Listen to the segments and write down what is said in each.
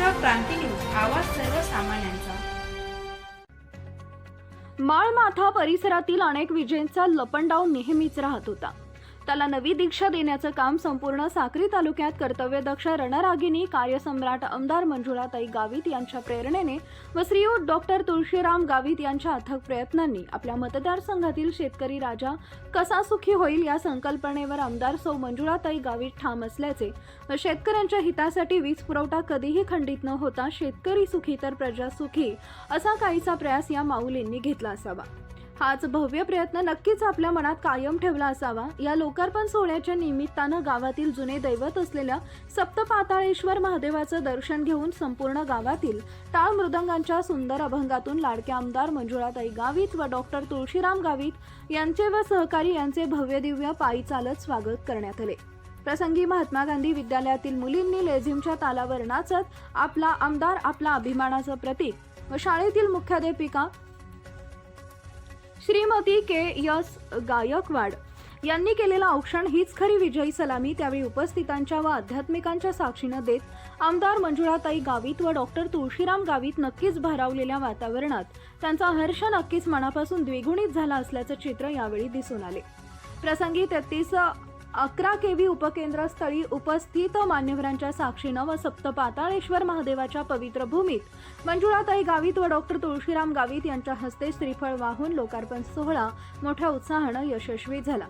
Maharashtra Kranti news आवाज सर्वसामान्यांचा. माळमाथा परिसरातील अनेक विजेंचा लपंडाव नेहमीच राहत होता. त्याला नवी दीक्षा देण्याचं काम संपूर्ण साक्री तालुक्यात कर्तव्यदक्ष रणरागिनी कार्यसम्राट आमदार मंजुळाताई गावित यांच्या प्रेरणेने व श्रीयुत डॉक्टर तुळशीराम गावित यांच्या अथक प्रयत्नांनी आपल्या मतदारसंघातील शेतकरी राजा कसा सुखी होईल या संकल्पनेवर आमदार सौ मंजुळाताई गावित ठाम असल्याचे व शेतकऱ्यांच्या हितासाठी वीज पुरवठा कधीही खंडित न होता शेतकरी सुखी तर प्रजा सुखी असा काहीसा प्रयास या माऊलींनी घेतला असावा. हाच भव्य प्रयत्न नक्कीच आपल्या मनात कायम ठेवला असावा. या लोकार्पण सोहळ्याच्या निमित्तानं गावातील जुने दैवत असलेल्या सप्तपाताळेश्वर महादेवाचं दर्शन घेऊन संपूर्ण गावातील टाळ मृदंगांच्या सुंदर अभंगातून लाडके आमदार मंजुळाताई गावित व डॉक्टर तुळशीराम गावित यांचे व सहकारी यांचे भव्य दिव्य पायी चालत स्वागत करण्यात आले. प्रसंगी महात्मा गांधी विद्यालयातील मुलींनी लेझिमच्या तालावर नाचत आपला आमदार आपला अभिमानाचं प्रतीक व शाळेतील मुख्याध्यापिका श्रीमती के यस गायकवाड यांनी केलेलं औक्षण हीच खरी विजयी सलामी त्यावेळी उपस्थितांच्या व आध्यात्मिकांच्या साक्षीनं देत आमदार मंजुळाताई गावित व डॉक्टर तुळशीराम गावित नक्कीच भारावलेल्या वातावरणात त्यांचा हर्ष नक्कीच मनापासून द्विगुणित झाला असल्याचं चित्र यावेळी दिसून आले. प्रसंगी तेहतीस अकरा केवी उपकेंद्रस्थळी उपस्थित मान्यवरांच्या साक्षीनं व सप्तपाताळेश्वर महादेवाच्या पवित्र भूमीत मंजुळाताई गावित व डॉक्टर तुळशीराम गावित यांच्या हस्ते श्रीफळ वाहून लोकार्पण सोहळा मोठ्या उत्साहानं यशस्वी झाला.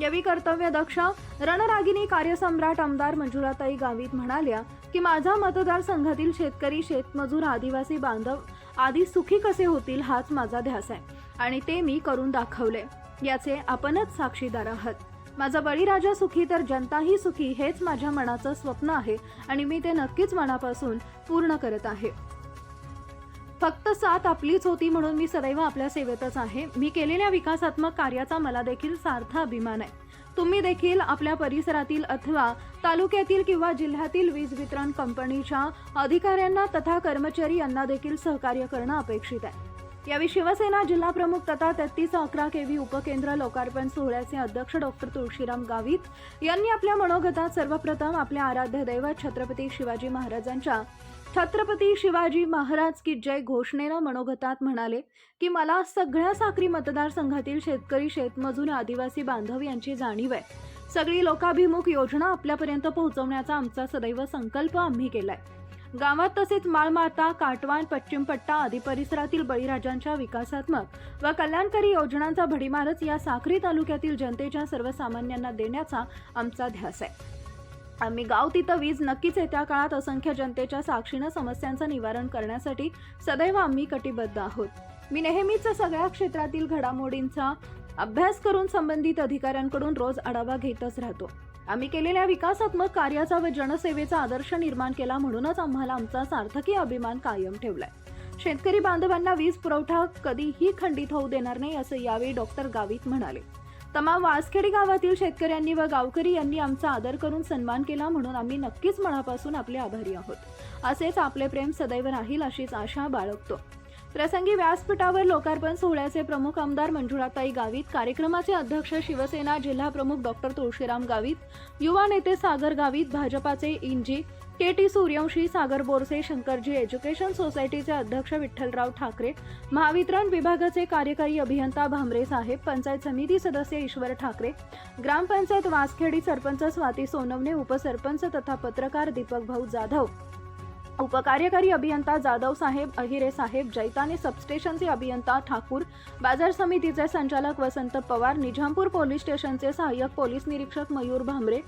यावेळी कर्तव्यदक्ष रणरागिनी कार्यसम्राट आमदार मंजुळाताई गावित म्हणाल्या की माझा मतदारसंघातील शेतकरी शेतमजूर आदिवासी बांधव आदी सुखी कसे होतील हाच माझा ध्यास आहे आणि ते मी करून दाखवले. याचे आपणच साक्षीदार आहात. माझा बळीराजा सुखी तर जनताही सुखी हेच माझ्या मनाचं स्वप्न आहे आणि मी ते नक्कीच मनापासून पूर्ण करत आहे. फक्त साथ आपलीच होती म्हणून मी सदैव आपल्या सेवेतच आहे. मी केलेल्या विकासात्मक कार्याचा मला देखील सार्थ अभिमान आहे. तुम्ही देखील आपल्या परिसरातील अथवा तालुक्यातील किंवा जिल्ह्यातील वीज वितरण कंपनीच्या अधिकाऱ्यांना तथा कर्मचारी यांना देखील सहकार्य करणं अपेक्षित आहे. यावेळी शिवसेना जिल्हाप्रमुख तथा तेहतीस अकरा के व्ही उपकेंद्र लोकार्पण सोहळ्याचे अध्यक्ष डॉक्टर तुळशीराम गावित यांनी आपल्या मनोगतात सर्वप्रथम आपल्या आराध्य दैवत छत्रपती शिवाजी महाराजांच्या छत्रपती शिवाजी महाराज की जय घोषणेला मनोगतात म्हणाले की मला सगळ्या साक्री मतदारसंघातील शेतकरी शेतमजूर आदिवासी बांधव यांची जाणीव आहे. सगळी लोकाभिमुख योजना आपल्यापर्यंत पोहोचवण्याचा आमचा सदैव संकल्प आम्ही केलाय. गावात तसेच माळमाता काटवान पश्चिम पट्टा आदी परिसरातील बळीराजांच्या विकासात्मक व कल्याणकारी योजनांचा भडीमारच या साखरी तालुक्यातील जनतेच्या सर्वसामान्यांना देण्याचा आमचा ध्यास आहे. आम्ही गाव तिथं वीज नक्कीच येत्या काळात असंख्य जनतेच्या साक्षीनं समस्यांचं निवारण करण्यासाठी सदैव आम्ही कटिबद्ध आहोत. मी नेहमीच सगळ्या क्षेत्रातील घडामोडींचा अभ्यास करून संबंधित अधिकाऱ्यांकडून रोज आढावा घेतच राहतो. आम्ही केलेल्या विकासात्मक कार्याचा व जनसेवेचा आदर्श निर्माण केला म्हणूनच आम्हाला आमचा सार्थकी अभिमान कायम ठेवलाय. शेतकरी बांधवांना वीज पुरवठा कधीही खंडित होऊ देणार नाही असं यावेळी डॉक्टर गावित म्हणाले. तमाम वासखेडी गावातील शेतकऱ्यांनी व गावकरी यांनी आमचा आदर करून सन्मान केला म्हणून आम्ही नक्कीच मनापासून आपले आभारी आहोत. असेच आपले प्रेम सदैव राहील अशीच आशा बाळगतो. प्रसंगी व्यासपीठावर लोकार्पण सोहळ्याचे प्रमुख आमदार मंजुळाताई गावित कार्यक्रमाचे अध्यक्ष शिवसेना जिल्हा प्रमुख डॉक्टर तुळशीराम गावित युवा नेते सागर गावित भाजपाचे इंजी K T Suryavanshi Sagar Borse Shankarji education सोसायटीचे अध्यक्ष विठ्ठलराव ठाकरे महावितरण विभागाचे कार्यकारी अभियंता भामरे साहेब पंचायत समिती सदस्य ईश्वर ठाकरे ग्रामपंचायत वासखेडी सरपंच स्वाती सोनवणे उपसरपंच तथा पत्रकार दीपक भाऊ जाधव. उपकार्यकारी अभियंता जाधव साहेब अहिरे साहेब जैताने सबस्टेशनचे अभियंता ठाकूर बाजार समितीचे संचालक वसंत पवार निजामपूर पोलीस स्टेशनचे सहाय्यक पोलीस निरीक्षक मयूर भांबरे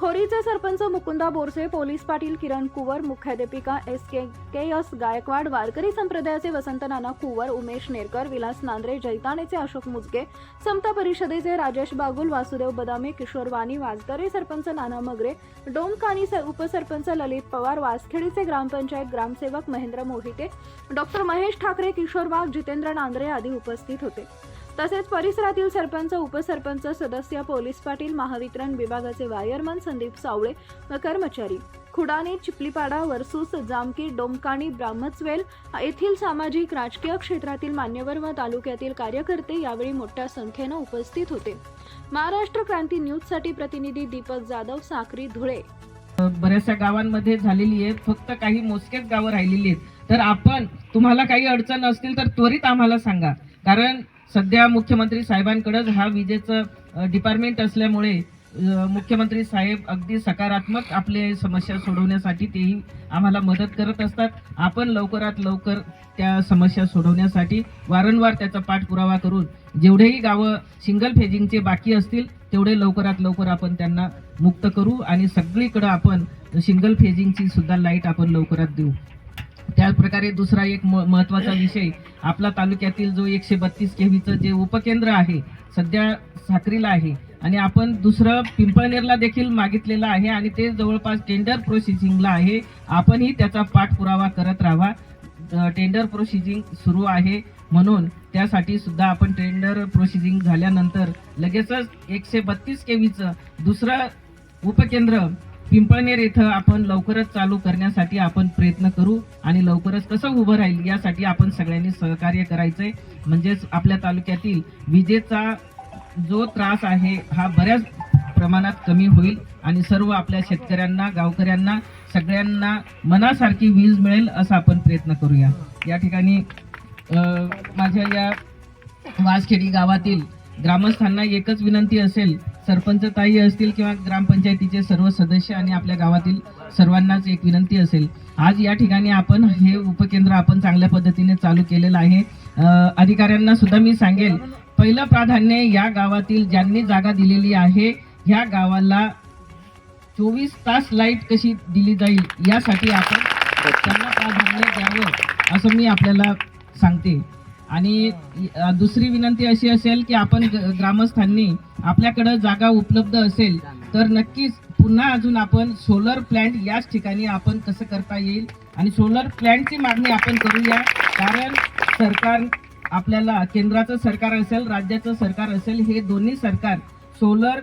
होरीचे सरपंच मुकुंदा बोरसे पोलीस पाटील किरण कुवर मुख्याध्यापिका S K K S Gaikwad वारकरी संप्रदायाचे वसंत नाना कुवर उमेश नेरकर विलास नांद्रे जैतानेचे अशोक मुजगे समता परिषदेचे राजेश बागुल वासुदेव बदामे किशोर वाणी वाजदरे सरपंच नाना मगरे डोमकानी स- उपसरपंच ललित पवार वासखेडीचे ग्रामपंचायत ग्रामसेवक महेंद्र मोहिते डॉक्टर महेश ठाकरे किशोर वाघ जितेंद्र नांद्रे आदी उपस्थित होते. तसेच परिसरातील सरपंच उपसरपंच सदस्य पोलीस पाटील महावितरण विभागाचे वायरमन संदीप सावळे व कर्मचारी. खुडाने चिपलीपाडा वर्सूस जामकी डोमकाणी ब्राह्मचवेल येथील सामाजिक राजकीय क्षेत्रातील मान्यवर व तालुक्यातील कार्यकर्ते यावेळी मोठ्या संख्येनं उपस्थित होते. महाराष्ट्र क्रांती न्यूजसाठी प्रतिनिधी दीपक जाधव साक्री धुळे. बऱ्याचशा गावांमध्ये झालेली आहे फक्त काही मोजकेच गावं राहिलेली आहेत. तर आपण तुम्हाला काही अडचण असतील तर त्वरित आम्हाला सांगा. कारण सध्या मुख्यमंत्री साहेबांकडेच हा विजेचं डिपार्टमेंट असल्यामुळे मुख्यमंत्री साहेब अगदी सकारात्मक आपले समस्या सोडवण्यासाठी तेही आम्हाला मदत करत असतात. आपण लवकरात लवकर त्या समस्या सोडवण्यासाठी वारंवार त्याचा पाठपुरावा करून जेवढेही गावं सिंगल फेजिंगचे बाकी असतील तेवढे लवकरात लवकर आपण त्यांना मुक्त करू आणि सगळीकडं आपण सिंगल फेजिंगची सुद्धा लाइट आपण लवकरात देऊ. त्याचप्रकारे दुसरा एक म- महत्त्वाचा विषय आपला तालुक्यातील जो एकशे बत्तीस केव्हीचं जे उपकेंद्र आहे सध्या साक्रीला आहे आणि आपण दुसरं पिंपळनेरला देखील मागितलेलं आहे आणि ते जवळपास टेंडर प्रोसेसिंगला आहे. आपणही त्याचा पाठपुरावा करत राहावा टेंडर प्रोसिजिंग सुरू आहे म्हणून त्यासाठी सुद्धा आपण टेंडर प्रोसिजिंग झाल्यानंतर लगेचच एकशे बत्तीस केवीचं दुसरं उपकेंद्र पिंपळनेर इथं आपण लवकरच चालू करण्यासाठी आपण प्रयत्न करू आणि लवकरच कसं उभं राहील यासाठी आपण सगळ्यांनी सहकार्य करायचंय. म्हणजेच आपल्या तालुक्यातील विजेचा जो त्रास आहे हा बऱ्याच प्रमाणात कमी होईल आणि सर्व आपल्या शेतकऱ्यांना गावकऱ्यांना सगळ्यांना मनासारखी वीज मिळेल असा आपण प्रयत्न करूया. या ठिकाणी माझ्या या वासखेडी गावातील ग्रामस्थांना एकच विनंती असेल सरपंच ताई असतील किंवा ग्रामपंचायतीचे सर्व सदस्य आणि आपल्या गावातील सर्वांनाच एक विनंती असेल. आज या ठिकाणी आपण हे उपकेंद्र आपण चांगल्या पद्धतीने चालू केलेलं आहे. अधिकाऱ्यांना सुद्धा मी सांगेल पहिलं प्राधान्य या गावातील ज्यांनी जागा दिलेली आहे ह्या गावाला चोवीस तास लाइट कशी दिली जाईल यासाठी आपण त्यांना प्राधान्य द्यावं असं मी आपल्याला सांगते. आणि दुसरी विनंती अशी असेल की आपण ग्रामस्थांनी आपल्याकडं जागा उपलब्ध असेल तर नक्कीच पुन्हा अजून आपण सोलर प्लॅन्ट याच ठिकाणी आपण कसं करता येईल आणि सोलर प्लॅन्टची मागणी आपण करूया. कारण सरकार आपल्याला केंद्राचं सरकार असेल राज्याचं सरकार असेल हे दोन्ही सरकार सोलर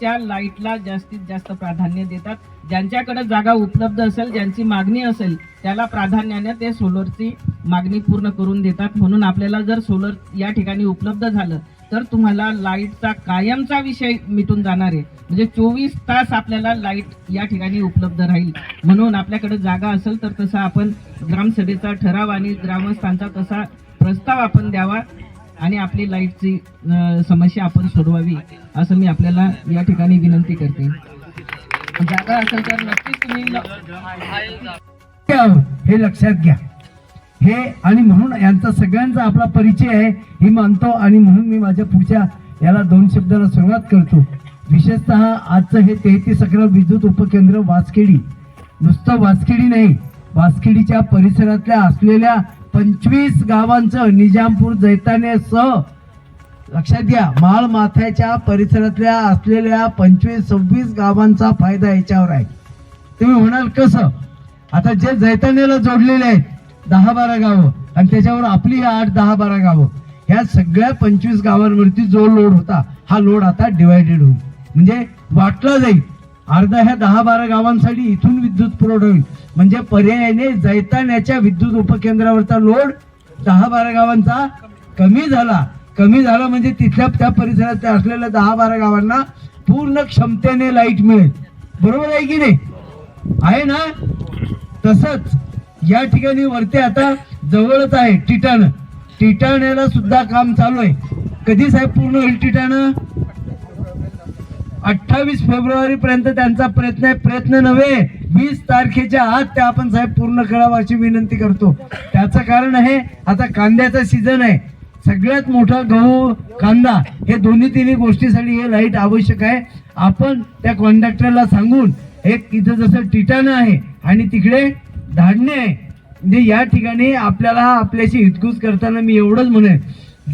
च्या लाईटला जास्तीत जास्त प्राधान्य देतात. ज्यांच्याकडे जागा उपलब्ध असेल ज्यांची मागणी असेल त्याला प्राधान्याने ते सोलरची मागणी पूर्ण करून देतात. म्हणून आपल्याला जर सोलर या ठिकाणी उपलब्ध झालं तर तुम्हाला लाईटचा कायमचा विषय मिटून जाणार आहे. म्हणजे चोवीस तास आपल्याला लाइट या ठिकाणी उपलब्ध राहील. म्हणून आपल्याकडे जागा असेल तर तसा आपण ग्रामसभेचा ठराव आणि ग्रामस्थांचा तसा प्रस्ताव आपण द्यावा. आणि आपली लाईटची समस्या आपण सोडवावी असं मी आपल्याला या ठिकाणी विनंती करते. जागा असेल तर नक्कीच तुम्ही हे लक्षात घ्या. हे आणि म्हणून यांचा सगळ्यांचा आपला परिचय आहे हे मानतो आणि म्हणून मी माझ्या पुढच्या याला दोन शब्दाला सुरुवात करतो. विशेषतः आजचं हे तेहतीस अकरा विद्युत उपकेंद्र वासखेडी नुसतं वासखेडी नाही वासखेडीच्या परिसरातल्या असलेल्या पंचवीस गावांचं निजामपूर जैतानेसह लक्षात घ्या माळ माथ्याच्या परिसरातल्या असलेल्या पंचवीस सव्वीस गावांचा फायदा याच्यावर आहे. तुम्ही म्हणाल कसं? आता जे जैतानेला जोडलेले आहेत दहा बारा गावं आणि त्याच्यावर आपली आठ दहा बारा गावं ह्या सगळ्या पंचवीस गावांवरती जो लोड होता हा लोड आता डिवायडेड होईल. म्हणजे वाटला जाईल अर्धा ह्या दहा बारा गावांसाठी इथून विद्युत पुरवठा होईल. म्हणजे पर्यायाने जैतान्याच्या विद्युत उपकेंद्रावरचा लोड दहा बारा गावांचा कमी झाला. कमी झाला म्हणजे तिथल्या त्या परिसरात असलेल्या दहा बारा गावांना पूर्ण क्षमतेने लाइट मिळेल. बरोबर आहे की नाही? आहे ना? तसंच या ठिकाणी वरती आता जवळच आहे टिटाण. टिटाण्याला सुद्धा काम चालू आहे. कधी साहेब पूर्ण होईल टिटाण? अठ्ठावीस फेब्रुवारी पर्यंत त्यांचा प्रयत्न आहे. प्रयत्न नव्हे. वीस तारखेच्या आत ते आपण साहेब पूर्ण करावं अशी विनंती करतो. त्याचं कारण आहे आता कांद्याचा सीझन आहे. सगळ्यात मोठा गहू कांदा हे दोन्ही तिन्ही गोष्टीसाठी हे लाइट आवश्यक आहे. आपण त्या कॉन्ट्रॅक्टरला सांगून एक तिथं जसं टिटाणं आहे आणि तिकडे धाडणे आहे म्हणजे या ठिकाणी आपल्याला आपल्याशी हितगुज करताना मी एवढंच म्हणेन.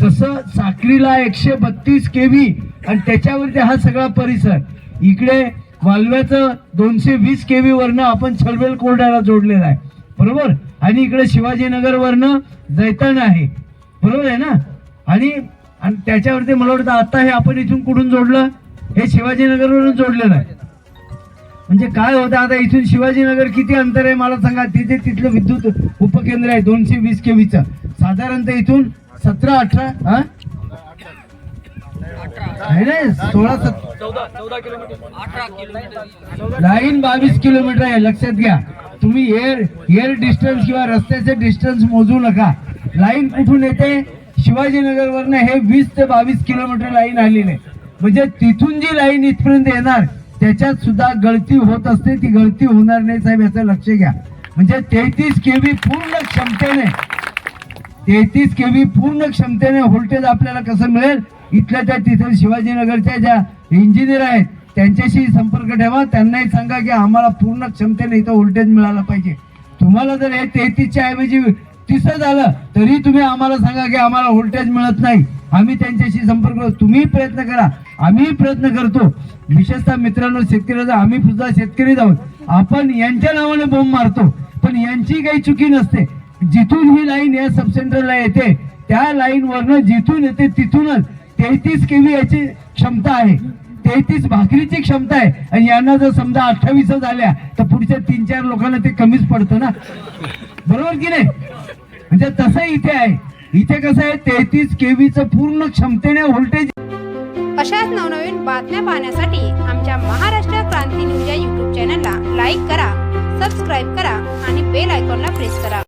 जसं साखरीला एकशे बत्तीस के व्ही आणि त्याच्यावरती हा सगळा परिसर इकडे वालव्याचं दोनशे वीस केव्ही वरनं आपण छलवेल कोरड्याला जोडलेलं आहे. बरोबर? आणि इकडे शिवाजीनगर वरनं जैतान आहे. बरोबर आहे ना? आणि आणि त्याच्यावरती मला वाटतं आता हे आपण इथून कुठून जोडलं? हे शिवाजीनगरवरून जोडलेलं आहे. म्हणजे काय होतं आता इथून शिवाजीनगर किती अंतर आहे मला सांगा. तिथे तिथलं विद्युत उपकेंद्र आहे दोनशे वीस केवीचं साधारणतः इथून सतरा अठरा हा? आहे नाही सोळा सत लाईन बावीस किलोमीटर आहे लक्षात घ्या. तुम्ही एअर एअर डिस्टन्स किंवा रस्त्याचे डिस्टन्स मोजू नका. लाईन कुठून येते? शिवाजीनगरवरनं हे वीस ते बावीस किलोमीटर लाईन आलेली आहे. म्हणजे तिथून जी लाईन इथपर्यंत येणार त्याच्यात सुद्धा गळती होत असते ती गळती होणार नाही साहेब याचं लक्ष घ्या. म्हणजे तेहतीस केवी पूर्ण क्षमतेने तेहतीस केवी पूर्ण क्षमतेने व्होल्टेज आपल्याला कसं मिळेल? इथल्या त्या तिथं शिवाजीनगरच्या ज्या इंजिनियर आहेत त्यांच्याशी संपर्क ठेवा. त्यांनाही सांगा की आम्हाला पूर्ण क्षमतेने इथं व्होल्टेज मिळाला पाहिजे. तुम्हाला जर हे तेहतीसच्या ऐवजी तिसरं झालं तरी तुम्ही आम्हाला सांगा की आम्हाला व्होल्टेज मिळत नाही. आम्ही त्यांच्याशी संपर्क तुम्ही प्रयत्न करा. आम्ही प्रयत्न करतो. विशेषतः मित्रांनो शेतकऱ्याचा आम्ही सुद्धा शेतकरी आहोत. आपण यांच्या नावाने बोंब मारतो. पण यांची काही चुकी नसते. जिथून ही लाईन या सबसेंटरला येते त्या लाईन वरनं जिथून येते तिथूनच तेहतीस केव्ही याची क्षमता आहे. तेहतीस भाकरीची क्षमता आहे. आणि यांना जर समजा अठ्ठावीस झाल्या तर पुढच्या तीन चार लोकांना ते कमीच पडतं ना? बरोबर की नाही? म्हणजे तसं इथे आहे. इथे कसं आहे तेहतीस केव्हीचं पूर्ण क्षमतेने व्होल्टेज अशाच नवनवीन बातम्या पाहण्यासाठी आमच्या महाराष्ट्र क्रांती न्यूज या युट्यूब चॅनलला लाईक करा सबस्क्राईब करा आणि बेल आयकॉनला प्रेस करा.